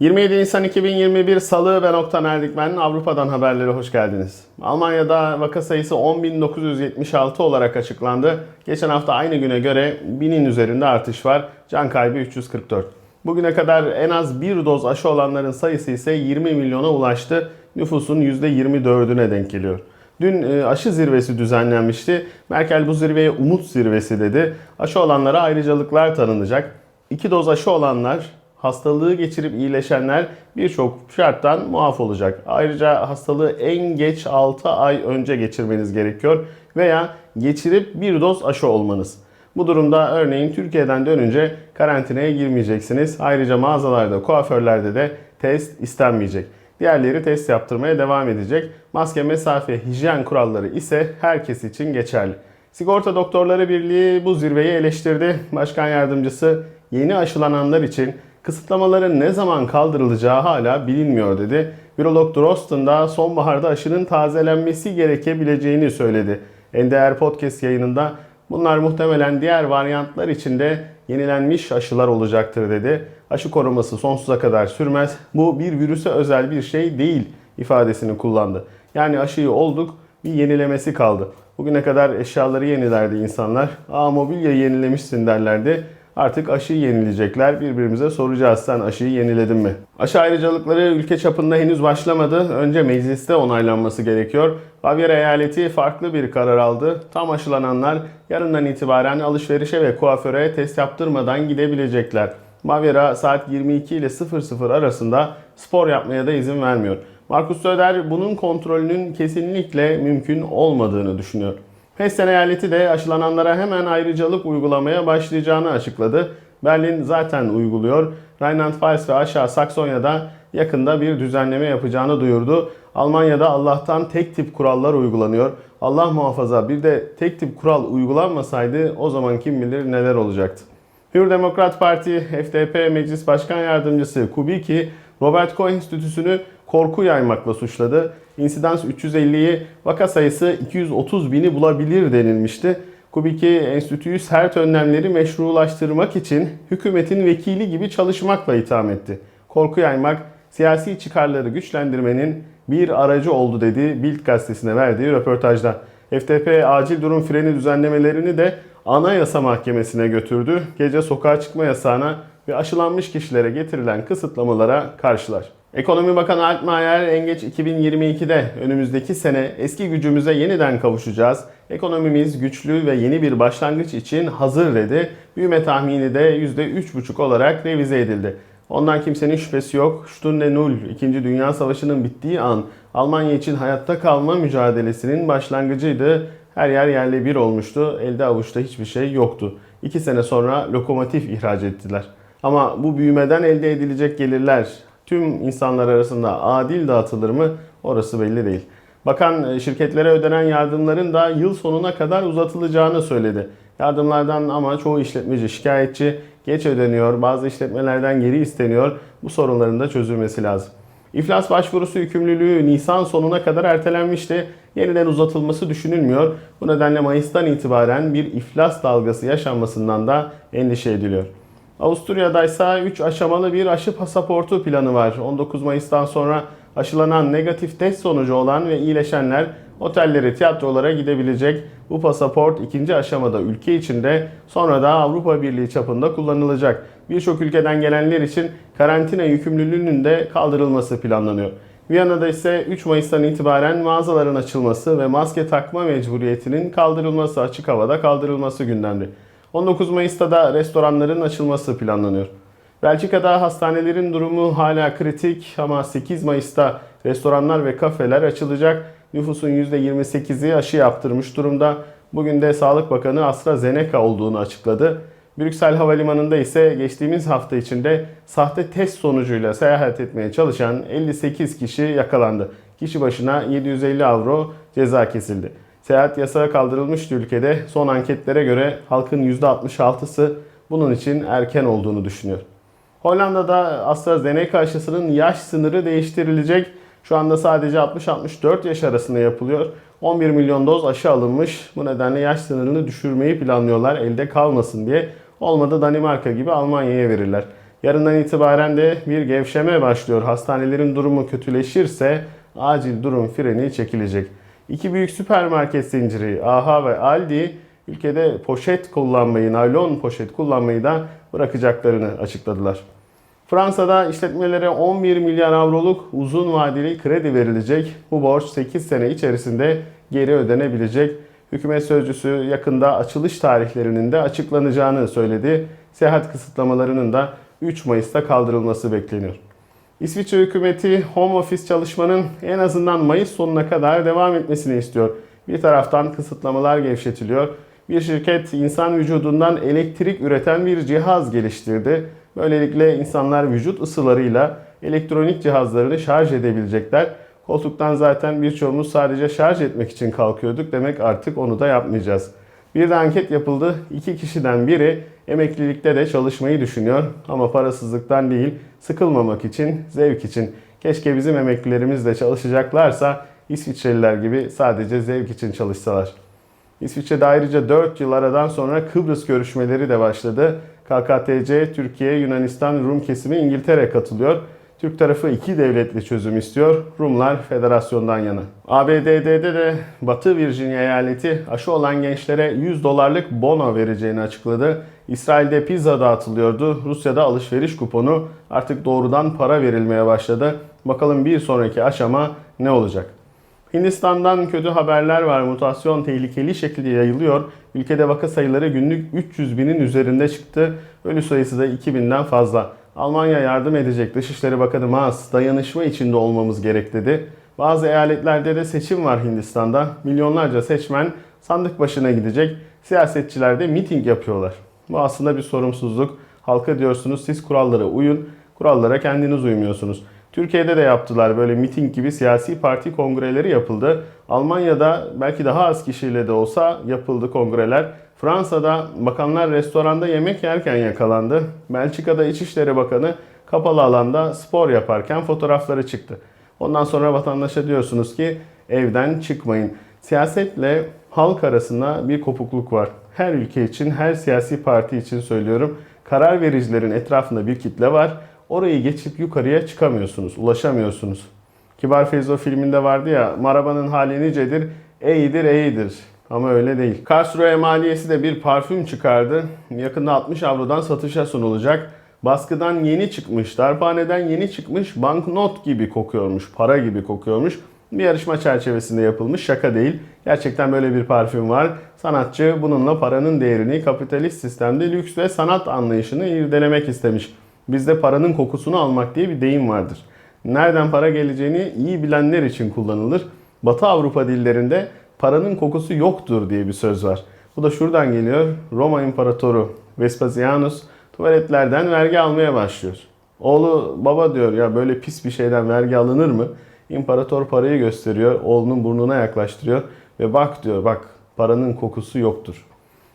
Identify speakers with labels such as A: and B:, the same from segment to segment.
A: 27 Nisan 2021 Salı ben Oktan Erdikmen. Avrupa'dan haberlere hoş geldiniz. Almanya'da vaka sayısı 10.976 olarak açıklandı. Geçen hafta aynı güne göre 1000'in üzerinde artış var. Can kaybı 344. Bugüne kadar en az bir doz aşı olanların sayısı ise 20 milyona ulaştı. Nüfusun %24'üne denk geliyor. Dün e, aşı zirvesi düzenlenmişti. Merkel bu zirveye umut zirvesi dedi. Aşı olanlara ayrıcalıklar tanınacak. İki doz aşı olanlar hastalığı geçirip iyileşenler birçok şarttan muaf olacak. Ayrıca hastalığı en geç 6 ay önce geçirmeniz gerekiyor veya geçirip bir doz aşı olmanız. Bu durumda örneğin Türkiye'den dönünce karantinaya girmeyeceksiniz. Ayrıca mağazalarda, kuaförlerde de test istenmeyecek. Diğerleri test yaptırmaya devam edecek. Maske, mesafe, hijyen kuralları ise herkes için geçerli. Sigorta Doktorları Birliği bu zirveyi eleştirdi. Başkan yardımcısı yeni aşılananlar için kısıtlamaların ne zaman kaldırılacağı hala bilinmiyor dedi. Virolog Drosten da sonbaharda aşının tazelenmesi gerekebileceğini söyledi. NDR Podcast yayınında bunlar muhtemelen diğer varyantlar içinde yenilenmiş aşılar olacaktır dedi. Aşı koruması sonsuza kadar sürmez. Bu bir virüse özel bir şey değil ifadesini kullandı. Yani aşıyı olduk bir yenilemesi kaldı. Bugüne kadar eşyaları yenilerdi insanlar. Aa mobilya yenilemişsin derlerdi. Artık aşıyı yenilecekler. Birbirimize soracağız sen aşıyı yeniledin mi? Aşı ayrıcalıkları ülke çapında henüz başlamadı. Önce mecliste onaylanması gerekiyor. Bavyera eyaleti farklı bir karar aldı. Tam aşılananlar yarından itibaren alışverişe ve kuaföre test yaptırmadan gidebilecekler. Bavyera saat 22 ile 00 arasında spor yapmaya da izin vermiyor. Markus Söder bunun kontrolünün kesinlikle mümkün olmadığını düşünüyor. Hessen eyaleti de aşılananlara hemen ayrıcalık uygulamaya başlayacağını açıkladı. Berlin zaten uyguluyor. Rheinland-Pfalz ve aşağı Saksonya'da yakında bir düzenleme yapacağını duyurdu. Almanya'da Allah'tan tek tip kurallar uygulanıyor. Allah muhafaza bir de tek tip kural uygulanmasaydı o zaman kim bilir neler olacaktı. Hür Demokrat Parti FDP Meclis Başkan Yardımcısı Kubicki, Robert Koch Enstitüsü'nü korku yaymakla suçladı. İnsidans 350'yi, vaka sayısı 230 bini bulabilir denilmişti. Kubicki enstitüyü sert önlemleri meşrulaştırmak için hükümetin vekili gibi çalışmakla itham etti. Korku yaymak, siyasi çıkarları güçlendirmenin bir aracı oldu dedi Bild gazetesine verdiği röportajda. FDP acil durum freni düzenlemelerini de Anayasa Mahkemesi'ne götürdü. Gece sokağa çıkma yasağına ve aşılanmış kişilere getirilen kısıtlamalara karşılar. Ekonomi Bakanı Altmaier en geç 2022'de önümüzdeki sene eski gücümüze yeniden kavuşacağız. Ekonomimiz güçlü ve yeni bir başlangıç için hazır dedi. Büyüme tahmini de %3,5 olarak revize edildi. Ondan kimsenin şüphesi yok. Stunde Null, 2. Dünya Savaşı'nın bittiği an Almanya için hayatta kalma mücadelesinin başlangıcıydı. Her yer yerle bir olmuştu. Elde avuçta hiçbir şey yoktu. İki sene sonra lokomotif ihraç ettiler. Ama bu büyümeden elde edilecek gelirler tüm insanlar arasında adil dağıtılır mı orası belli değil. Bakan şirketlere ödenen yardımların da yıl sonuna kadar uzatılacağını söyledi. Yardımlardan ama çoğu işletmeci şikayetçi, geç ödeniyor, bazı işletmelerden geri isteniyor. Bu sorunların da çözülmesi lazım. İflas başvurusu yükümlülüğü Nisan sonuna kadar ertelenmişti. Yeniden uzatılması düşünülmüyor. Bu nedenle Mayıs'tan itibaren bir iflas dalgası yaşanmasından da endişe ediliyor. Avusturya'da ise 3 aşamalı bir aşı pasaportu planı var. 19 Mayıs'tan sonra aşılanan negatif test sonucu olan ve iyileşenler otellere, tiyatrolara gidebilecek. Bu pasaport ikinci aşamada ülke içinde sonra da Avrupa Birliği çapında kullanılacak. Birçok ülkeden gelenler için karantina yükümlülüğünün de kaldırılması planlanıyor. Viyana'da ise 3 Mayıs'tan itibaren mağazaların açılması ve maske takma mecburiyetinin kaldırılması, açık havada kaldırılması gündemde. 19 Mayıs'ta da restoranların açılması planlanıyor. Belçika'da hastanelerin durumu hala kritik ama 8 Mayıs'ta restoranlar ve kafeler açılacak. Nüfusun %28'i aşı yaptırmış durumda. Bugün de Sağlık Bakanı AstraZeneca olduğunu açıkladı. Brüksel Havalimanı'nda ise geçtiğimiz hafta içinde sahte test sonucuyla seyahat etmeye çalışan 58 kişi yakalandı. Kişi başına 750 avro ceza kesildi. Seyahat yasağı kaldırılmıştı ülkede. Son anketlere göre halkın %66'sı bunun için erken olduğunu düşünüyor. Hollanda'da AstraZeneca aşısının yaş sınırı değiştirilecek. Şu anda sadece 60-64 yaş arasında yapılıyor. 11 milyon doz aşı alınmış. Bu nedenle yaş sınırını düşürmeyi planlıyorlar elde kalmasın diye. Olmadı Danimarka gibi Almanya'ya verirler. Yarından itibaren de bir gevşeme başlıyor. Hastanelerin durumu kötüleşirse acil durum freni çekilecek. İki büyük süpermarket zinciri AHA ve Aldi ülkede poşet kullanmayı, naylon poşet kullanmayı da bırakacaklarını açıkladılar. Fransa'da işletmelere 11 milyar avroluk uzun vadeli kredi verilecek. Bu borç 8 sene içerisinde geri ödenebilecek. Hükümet sözcüsü yakında açılış tarihlerinin de açıklanacağını söyledi. Seyahat kısıtlamalarının da 3 Mayıs'ta kaldırılması bekleniyor. İsviçre hükümeti home office çalışmanın en azından Mayıs sonuna kadar devam etmesini istiyor. Bir taraftan kısıtlamalar gevşetiliyor. Bir şirket insan vücudundan elektrik üreten bir cihaz geliştirdi. Böylelikle insanlar vücut ısılarıyla elektronik cihazlarını şarj edebilecekler. Koltuktan zaten birçoğumuz sadece şarj etmek için kalkıyorduk. Demek artık onu da yapmayacağız. Bir de anket yapıldı. İki kişiden biri emeklilikte de çalışmayı düşünüyor. Ama parasızlıktan değil, sıkılmamak için, zevk için. Keşke bizim emeklilerimiz de çalışacaklarsa İsviçreliler gibi sadece zevk için çalışsalar. İsviçre'de ayrıca 4 yıl aradan sonra Kıbrıs görüşmeleri de başladı. KKTC, Türkiye, Yunanistan, Rum kesimi İngiltere katılıyor. Türk tarafı iki devletli çözüm istiyor. Rumlar federasyondan yana. ABD'de de Batı Virginia eyaleti aşı olan gençlere 100 dolarlık bono vereceğini açıkladı. İsrail'de pizza dağıtılıyordu. Rusya'da alışveriş kuponu artık doğrudan para verilmeye başladı. Bakalım bir sonraki aşama ne olacak? Hindistan'dan kötü haberler var. Mutasyon tehlikeli şekilde yayılıyor. Ülkede vaka sayıları günlük 300 binin üzerinde çıktı. Ölü sayısı da 2000'den fazla. Almanya yardım edecek. Dışişleri Bakanı Maas dayanışma içinde olmamız gerek dedi. Bazı eyaletlerde de seçim var Hindistan'da. Milyonlarca seçmen sandık başına gidecek. Siyasetçiler de miting yapıyorlar. Bu aslında bir sorumsuzluk. Halka diyorsunuz siz kurallara uyun. Kurallara kendiniz uymuyorsunuz. Türkiye'de de yaptılar böyle miting gibi siyasi parti kongreleri yapıldı. Almanya'da belki daha az kişiyle de olsa yapıldı kongreler. Fransa'da bakanlar restoranda yemek yerken yakalandı. Belçika'da İçişleri Bakanı kapalı alanda spor yaparken fotoğrafları çıktı. Ondan sonra vatandaşa diyorsunuz ki evden çıkmayın. Siyasetle halk arasında bir kopukluk var. Her ülke için, her siyasi parti için söylüyorum. Karar vericilerin etrafında bir kitle var. Orayı geçip yukarıya çıkamıyorsunuz, ulaşamıyorsunuz. Kibar Feyzo filminde vardı ya, marabanın hali nicedir, eğidir eğidir. Ama öyle değil. Karlsruhe Maliyesi de bir parfüm çıkardı. Yakında 60 avrodan satışa sunulacak. Baskıdan yeni çıkmış, darphaneden yeni çıkmış, banknot gibi kokuyormuş, para gibi kokuyormuş. Bir yarışma çerçevesinde yapılmış, şaka değil. Gerçekten böyle bir parfüm var. Sanatçı bununla paranın değerini, kapitalist sistemde lüks ve sanat anlayışını irdelemek istemiş. Bizde paranın kokusunu almak diye bir deyim vardır. Nereden para geleceğini iyi bilenler için kullanılır. Batı Avrupa dillerinde paranın kokusu yoktur diye bir söz var. Bu da şuradan geliyor. Roma İmparatoru Vespasianus tuvaletlerden vergi almaya başlıyor. Oğlu baba diyor ya böyle pis bir şeyden vergi alınır mı? İmparator parayı gösteriyor, oğlunun burnuna yaklaştırıyor ve bak diyor bak paranın kokusu yoktur.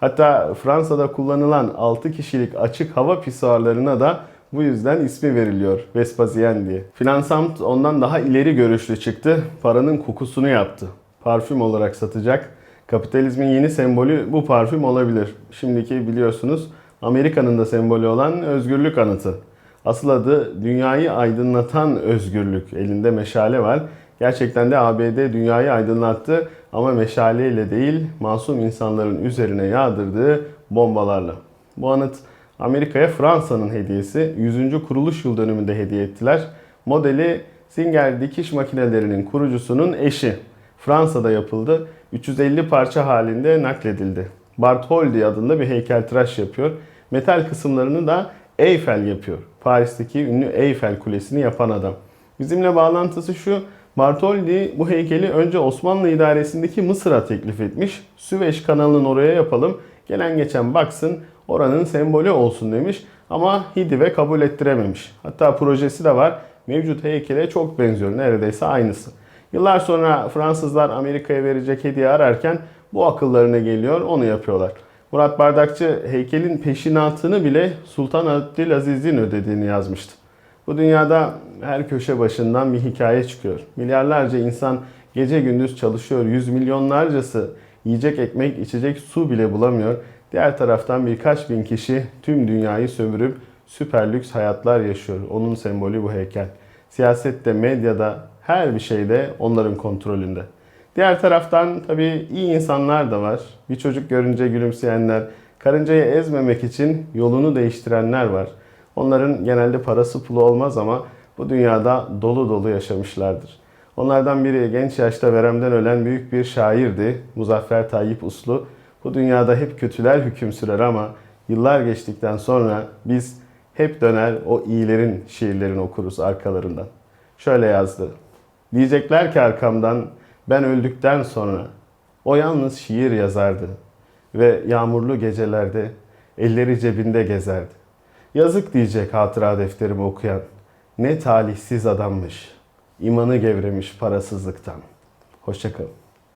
A: Hatta Fransa'da kullanılan 6 kişilik açık hava pisuarlarına da bu yüzden ismi veriliyor Vespasien diye. Finansamt ondan daha ileri görüşlü çıktı. Paranın kokusunu yaptı. Parfüm olarak satacak. Kapitalizmin yeni sembolü bu parfüm olabilir. Şimdiki biliyorsunuz Amerika'nın da sembolü olan özgürlük anıtı. Asıl adı dünyayı aydınlatan özgürlük. Elinde meşale var. Gerçekten de ABD dünyayı aydınlattı ama meşaleyle değil masum insanların üzerine yağdırdığı bombalarla. Bu anıt Amerika'ya Fransa'nın hediyesi 100. kuruluş yıl dönümünde hediye ettiler. Modeli Singer dikiş makinelerinin kurucusunun eşi. Fransa'da yapıldı. 350 parça halinde nakledildi. Bartholdi adında bir heykeltıraş yapıyor. Metal kısımlarını da Eiffel yapıyor. Paris'teki ünlü Eiffel Kulesi'ni yapan adam. Bizimle bağlantısı şu. Bartholdi bu heykeli önce Osmanlı idaresindeki Mısır'a teklif etmiş. Süveyş kanalının oraya yapalım. Gelen geçen baksın oranın sembolü olsun demiş. Ama Hidive kabul ettirememiş. Hatta projesi de var. Mevcut heykele çok benziyor. Neredeyse aynısı. Yıllar sonra Fransızlar Amerika'ya verecek hediye ararken bu akıllarına geliyor. Onu yapıyorlar. Murat Bardakçı heykelin peşinatını bile Sultan Abdülaziz'in ödediğini yazmıştı. Bu dünyada her köşe başından bir hikaye çıkıyor. Milyarlarca insan gece gündüz çalışıyor. Yüz milyonlarcası yiyecek ekmek, içecek su bile bulamıyor. Diğer taraftan birkaç bin kişi tüm dünyayı sömürüp süper lüks hayatlar yaşıyor. Onun sembolü bu heykel. Siyasette, medyada, her bir şeyde onların kontrolünde. Diğer taraftan tabii iyi insanlar da var. Bir çocuk görünce gülümseyenler, karıncayı ezmemek için yolunu değiştirenler var. Onların genelde parası pulu olmaz ama bu dünyada dolu dolu yaşamışlardır. Onlardan biri genç yaşta veremden ölen büyük bir şairdi. Muzaffer Tayyip Uslu. Bu dünyada hep kötüler hüküm sürer ama yıllar geçtikten sonra biz hep döner o iyilerin şiirlerini okuruz arkalarından. Şöyle yazdı. Diyecekler ki arkamdan ben öldükten sonra o yalnız şiir yazardı ve yağmurlu gecelerde elleri cebinde gezerdi. Yazık diyecek hatıra defterimi okuyan. Ne talihsiz adammış. İmanı gevremiş parasızlıktan. Hoşçakalın.